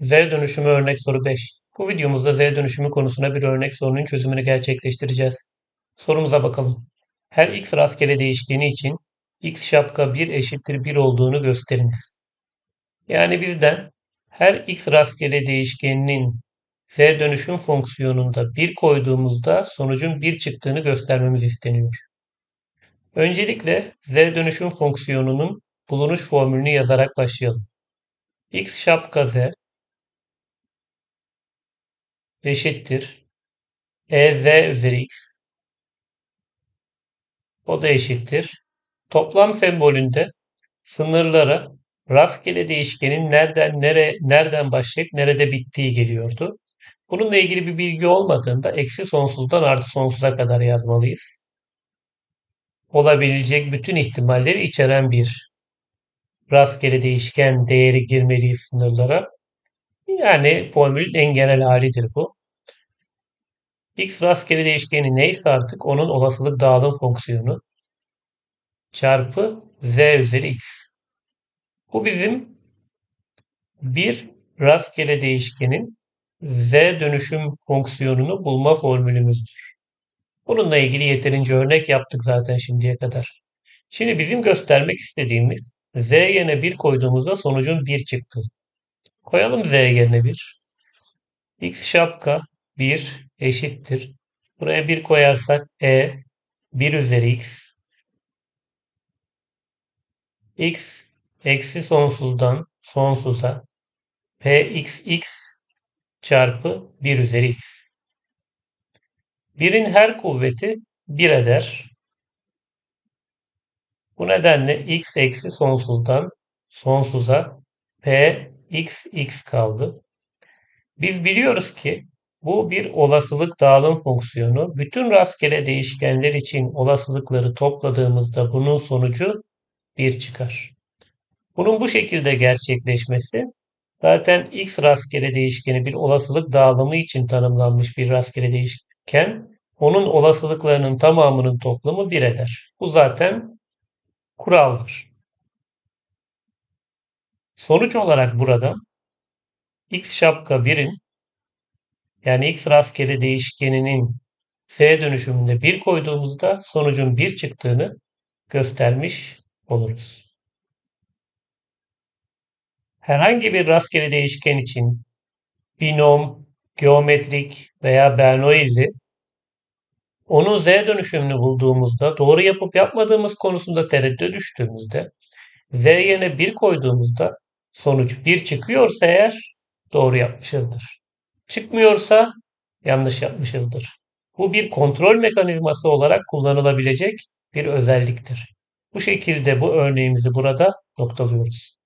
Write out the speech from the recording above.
Z dönüşümü örnek soru 5. Bu videomuzda Z dönüşümü konusuna bir örnek sorunun çözümünü gerçekleştireceğiz. Sorumuza bakalım. Her x rastgele değişkeni için x şapka 1 eşittir 1 olduğunu gösteriniz. Yani bizden her x rastgele değişkeninin Z dönüşüm fonksiyonunda 1 koyduğumuzda sonucun 1 çıktığını göstermemiz isteniyor. Öncelikle Z dönüşüm fonksiyonunun bulunuş formülünü yazarak başlayalım. x şapka z eşittir ez üzeri x. O da eşittir. Toplam sembolünde sınırlara rastgele değişkenin nereden nere nereden başlayıp nerede bittiği geliyordu. Bununla ilgili bir bilgi olmadığında eksi sonsuzdan artı sonsuza kadar yazmalıyız. Olabilecek bütün ihtimalleri içeren bir rastgele değişken değeri girmeliyiz sınırlara. Yani formülün en genel halidir bu. X rastgele değişkeni neyse artık onun olasılık dağılım fonksiyonu çarpı z üzeri x. Bu bizim bir rastgele değişkenin z dönüşüm fonksiyonunu bulma formülümüzdür. Bununla ilgili yeterince örnek yaptık zaten şimdiye kadar. Şimdi bizim göstermek istediğimiz z yerine 1 koyduğumuzda sonucun 1 çıktı. Koyalım z yerine 1. x şapka 1 eşittir. Buraya 1 koyarsak e 1 üzeri x x eksi sonsuzdan sonsuza pxx çarpı 1 üzeri x. 1'in her kuvveti 1 eder. Bu nedenle x eksi sonsuzdan sonsuza p x x kaldı. Biz biliyoruz ki bu bir olasılık dağılım fonksiyonu. Bütün rastgele değişkenler için olasılıkları topladığımızda bunun sonucu 1 çıkar. Bunun bu şekilde gerçekleşmesi zaten x rastgele değişkeni bir olasılık dağılımı için tanımlanmış bir rastgele değişken onun olasılıklarının tamamının toplamı 1 eder. Bu zaten kuraldır. Sonuç olarak burada x şapka 1'in yani x rastgele değişkeninin z dönüşümünde 1 koyduğumuzda sonucun 1 çıktığını göstermiş oluruz. Herhangi bir rastgele değişken için binom, geometrik veya Bernoulli onun z dönüşümünü bulduğumuzda doğru yapıp yapmadığımız konusunda tereddüt düştüğümüzde z yerine 1 koyduğumuzda sonuç 1 çıkıyorsa eğer doğru yapmışızdır. Çıkmıyorsa yanlış yapmışızdır. Bu bir kontrol mekanizması olarak kullanılabilecek bir özelliktir. Bu şekilde bu örneğimizi burada noktalıyoruz.